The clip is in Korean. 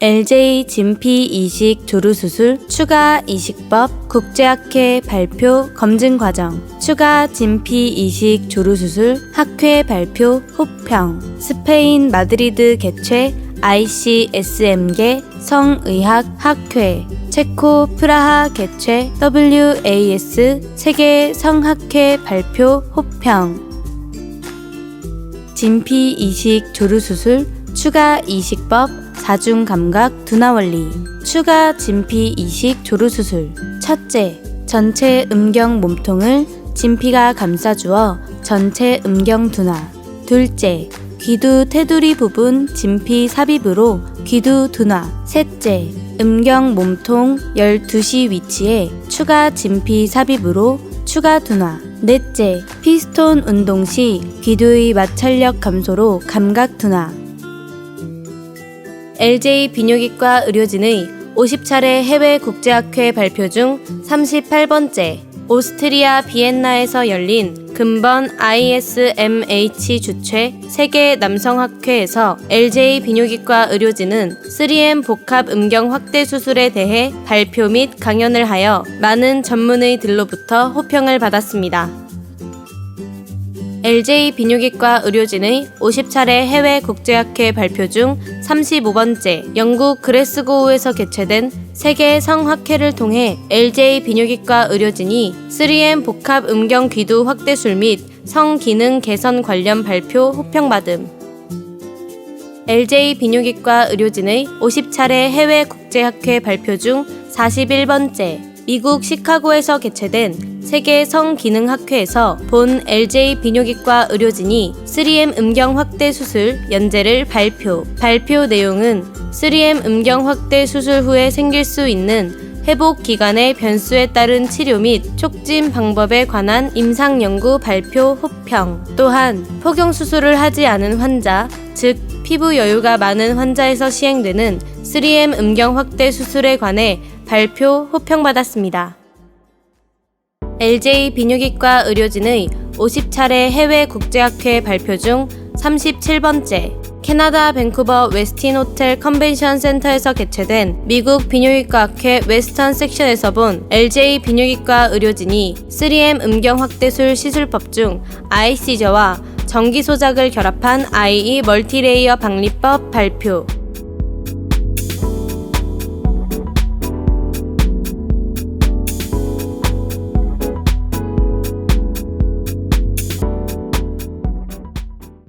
LJ 진피 이식 조루수술 추가 이식법 국제학회 발표 검증 과정 추가 진피 이식 조루 수술 학회 발표 호평 스페인 마드리드 개최 ICSM계 성의학 학회 체코 프라하 개최 WAS 세계 성학회 발표 호평. 진피 이식 조루 수술 추가 이식법 사중 감각 둔화 원리. 추가 진피 이식 조루수술. 첫째 전체 음경 몸통을 진피가 감싸주어 전체 음경 둔화. 둘째 귀두 테두리 부분 진피 삽입으로 귀두 둔화. 셋째 음경 몸통 12시 위치에 추가 진피 삽입으로 추가 둔화. 넷째 피스톤 운동 시 귀두의 마찰력 감소로 감각 둔화 LJ 비뇨기과 의료진의 50차례 해외 국제학회 발표 중 38번째 오스트리아 비엔나에서 열린 금번 ISMH 주최 세계 남성학회에서 LJ 비뇨기과 의료진은 3M 복합 음경 확대 수술에 대해 발표 및 강연을 하여 많은 전문의들로부터 호평을 받았습니다. LJ 비뇨기과 의료진의 50차례 해외 국제학회 발표 중 35번째 영국 그레스고우에서 개최된 세계 성학회를 통해 LJ 비뇨기과 의료진이 3M 복합 음경 귀두 확대술 및 성기능 개선 관련 발표 호평받음. LJ 비뇨기과 의료진의 50차례 해외 국제학회 발표 중 41번째 미국 시카고에서 개최된 세계 성기능학회에서 본 LJ 비뇨기과 의료진이 3M 음경 확대 수술 연재를 발표. 발표 내용은 3M 음경 확대 수술 후에 생길 수 있는 회복 기간의 변수에 따른 치료 및 촉진 방법에 관한 임상 연구 발표 호평. 또한 포경 수술을 하지 않은 환자, 즉 피부 여유가 많은 환자에서 시행되는 3M 음경 확대 수술에 관해 발표 호평받았습니다. LJ 비뇨기과 의료진의 50차례 해외 국제학회 발표 중 37번째 캐나다 밴쿠버 웨스틴 호텔 컨벤션 센터에서 개최된 미국 비뇨기과 학회 웨스턴 섹션에서 본 LJ 비뇨기과 의료진이 3M 음경 확대술 시술법 중 아이 시저와 전기 소작을 결합한 IE 멀티레이어 방리법 발표